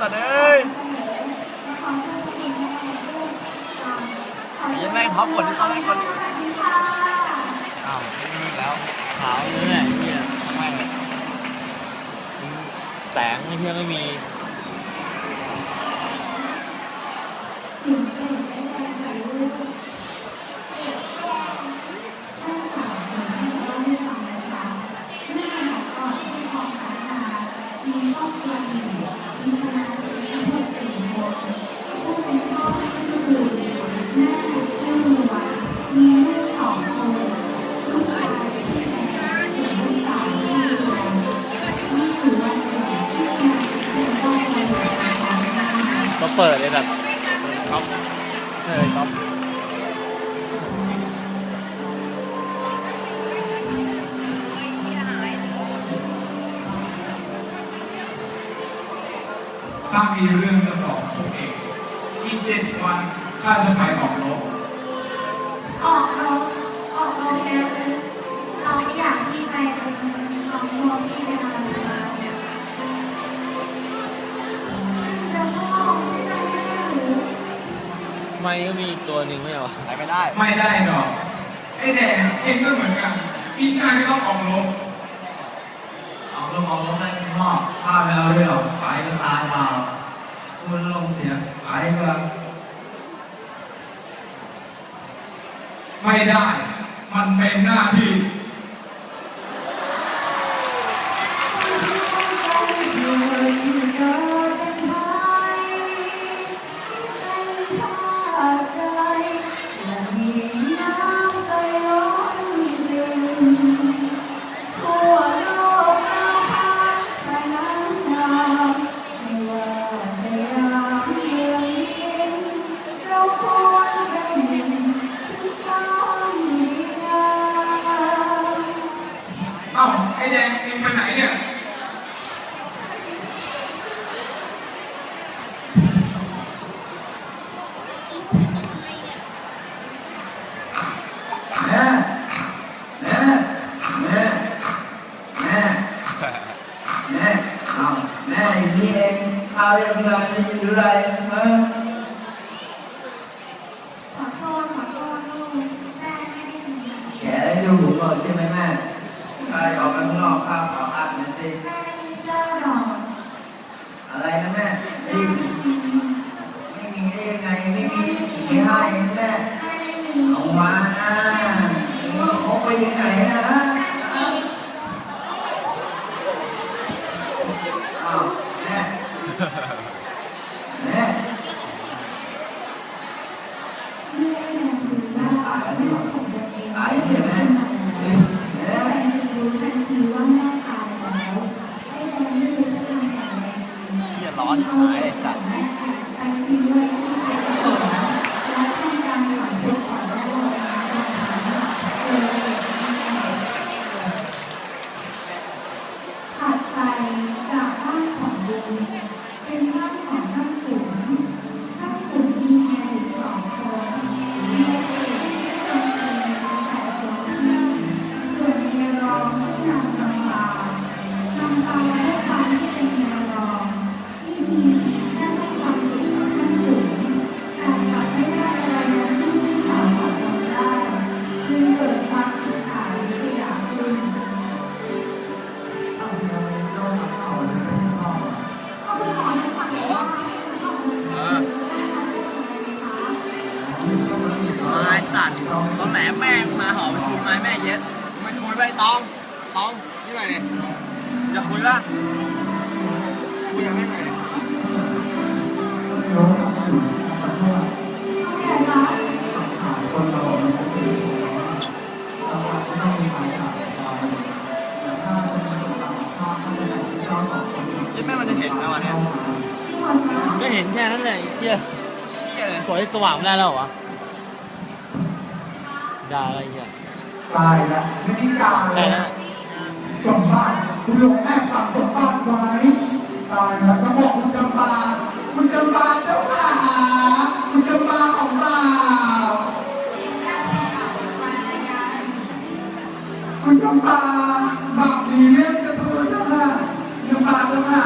สัตว์เอ้ยยังไม่ท็อปกว่าที่ตอนแรกคนอ้าวไม่มีแล้วขาวเลยแหละไอ้เนี่ยแม่แสงไม่เที่ยงไม่มี ชื่อแม่ชื่อบัวมีลูกสองคนลูกชายชื่อแดงส่วนลูกสาวชื่อบัวมีอยู่วันหนึ่งที่สมาชิกเป็นพ่อมาอยู่ในคลองพัฒนาก็เปิดเลยแบบท็อปเออท็อปข้ามีเรื่องจะ ข้าจะไปออกรบออกรบออกรบอีกแล้วหรือเราไม่อยากพี่ไปเลยเรากลัวพี่เป็นอะไรมาไม่จะจะพ่อไม่ไปไม่ได้หรือไม่ก็มีอีกตัวหนึ่งไม่เหรอไปไม่ได้ไม่ได้ดอกไอ้แดงเองก็เหมือนกันอีกนานก็ต้องออกรบเอาลงเอาลงได้คุณพ่อข้าไม่เอาด้วยหรอกไปก็ตายเปล่าคุณลงเสียไปดีกว่า ไม่ได้ มันเป็นหน้าที่ ไม่ามานะเองพกไปถึงไหนนะ ฮ้สว่างไม่ได้แล้วเหรอวะด่าอะไรอีกอ่ตายละไม่ได้การเลยสมบัติคุณหลงแอบฝากสมบัติไว้ตายละวต้องบอกคุณจำปา คุณจำปาเจ้าขาคุณจำปาของบ่าคุณจำปาบาปนี้เล่นกระเทยเจ้าขาจำปาเจ้าขา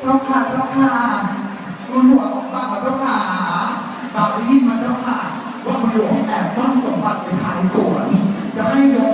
เจ้าขาเจ้าขา คุณหัวสองบาทมาเจ้ค่ะบาปได้ยินมาเจ้ค่ะว่าคุณหลวงแอบซ่อนสมบัติไปขายสวนจะให้เสือ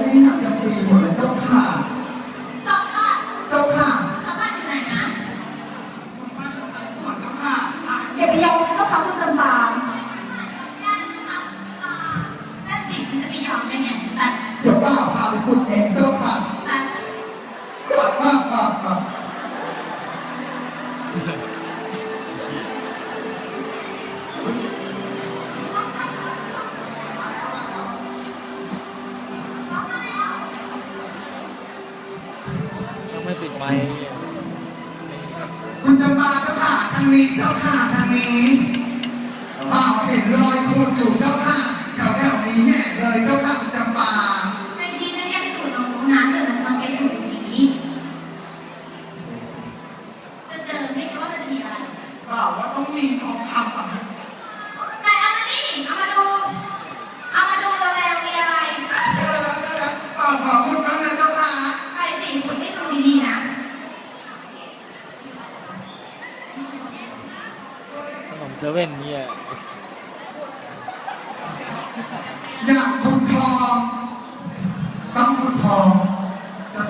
ติดไมค์คุณจะมาก็ค่ะทางนี้เจ้าค่ะทางนี้เปล่าเห็นรอยคนอยู่เจ้าค่ะ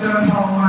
เจอทองไหม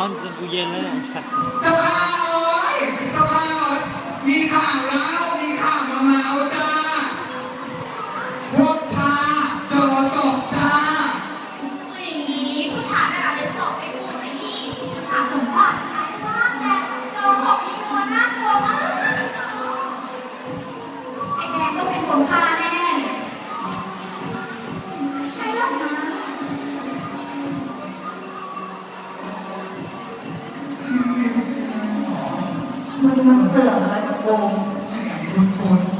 好不见了 มาเสิร์ฟอะไรกับวงเสียงดนตรี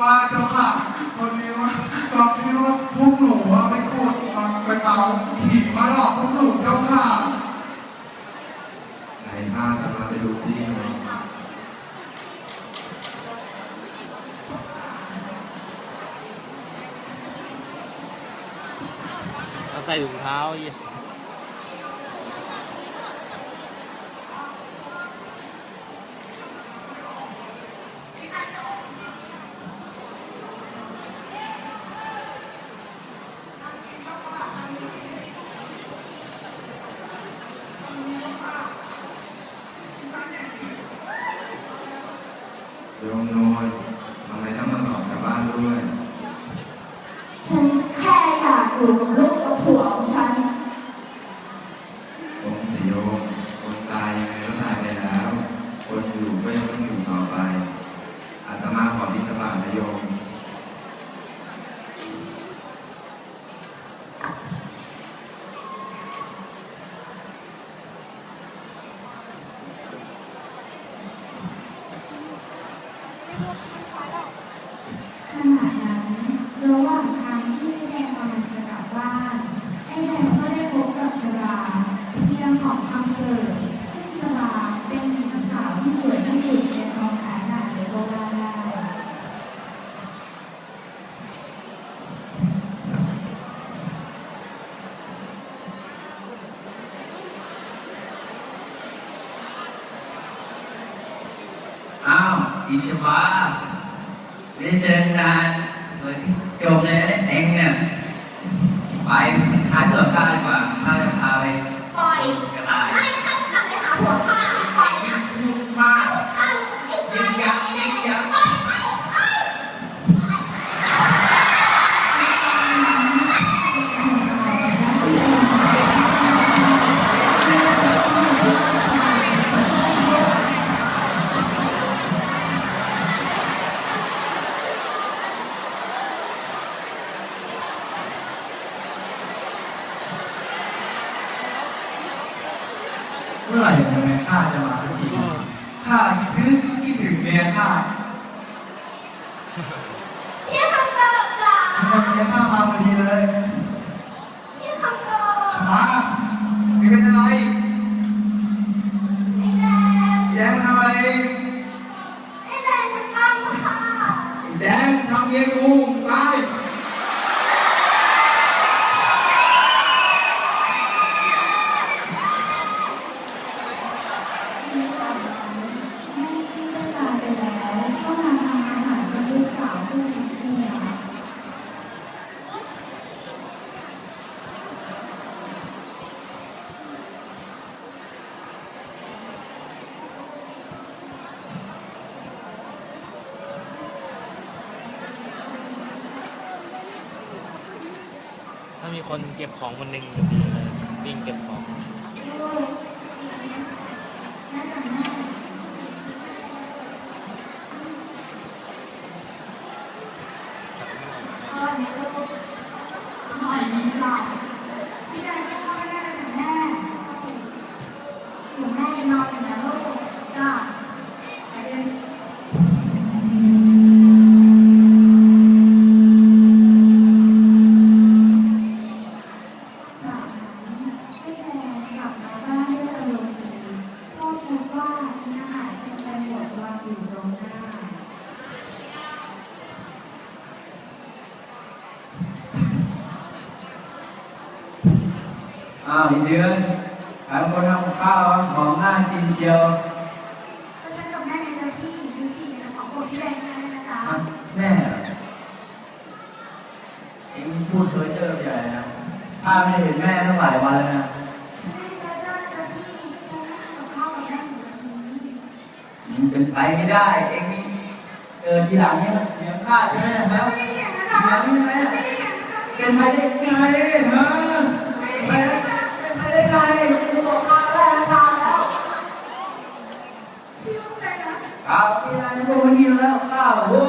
ว่าเจ้าค่ะคนนี้ว่าตอนนี้ว่าพวกหนูว่าไปขุดมาไปเอาผีมาหลอกพวกหนูเจ้าค่ะไหนพาจะมาไปดูซิใส่ถุงเท้า โยมนูนทำไมต้องมาขอกจากบ้านด้วย ฉันแค่อยากอยู่กับ อิชบาไม่ได้เจอนานสวยจมเลยเองเนี่ยไปหายสดข้าเคนเก็บของคนหนึ่งวิ่งเก็บของ ได้เห็นแม่เมื่อหลายวันแล้วนะฉันห้เจเจ้าจะพี่ฉันนั่งกับข้ากับแม่เมื่อกี้มันเป็นไปไม่ได้ เองมีเออทีหลังเนี่ยมันเถียงข้าใช่ไหมครับมันไม่ได้เห็เป็นไปได้ยังไงฮะเป็นไปได้เป็ไงได้ไงดูบอกข้าแล้วตายแล้วพี่ว่าอะไรนะ ข้าวไม่ได้โดนกินแล้วข้าวโว้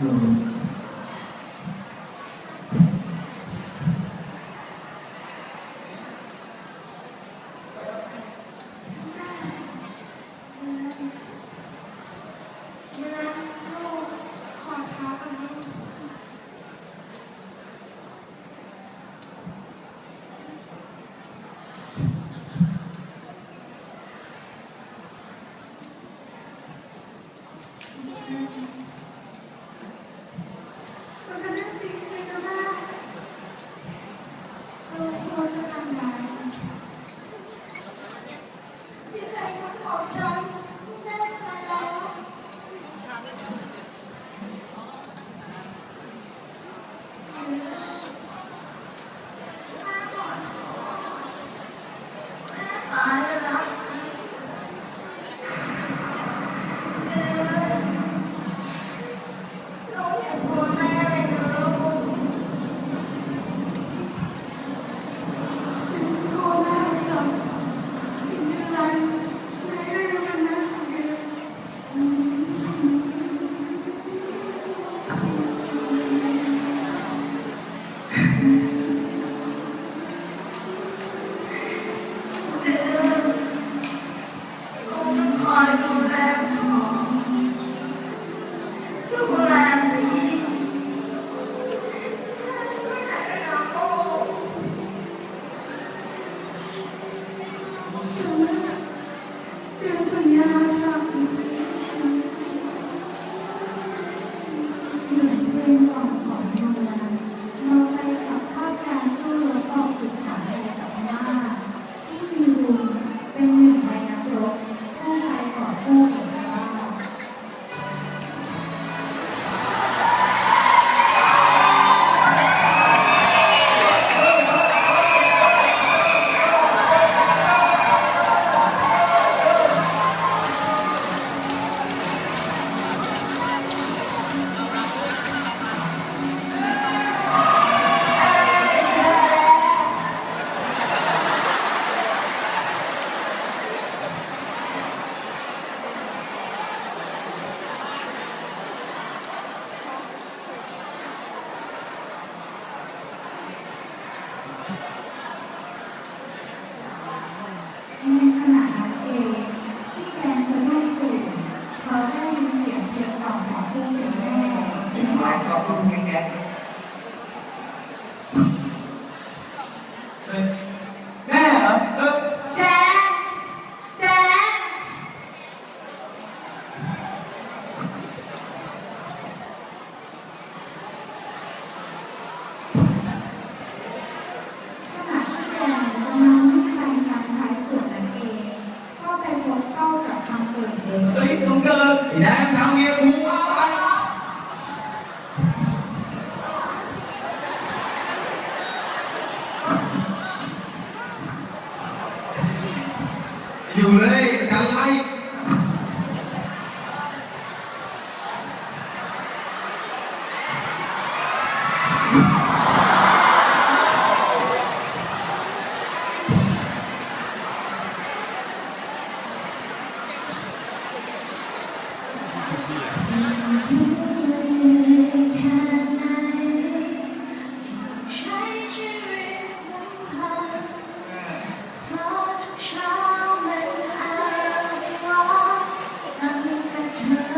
Mm-hmm. time.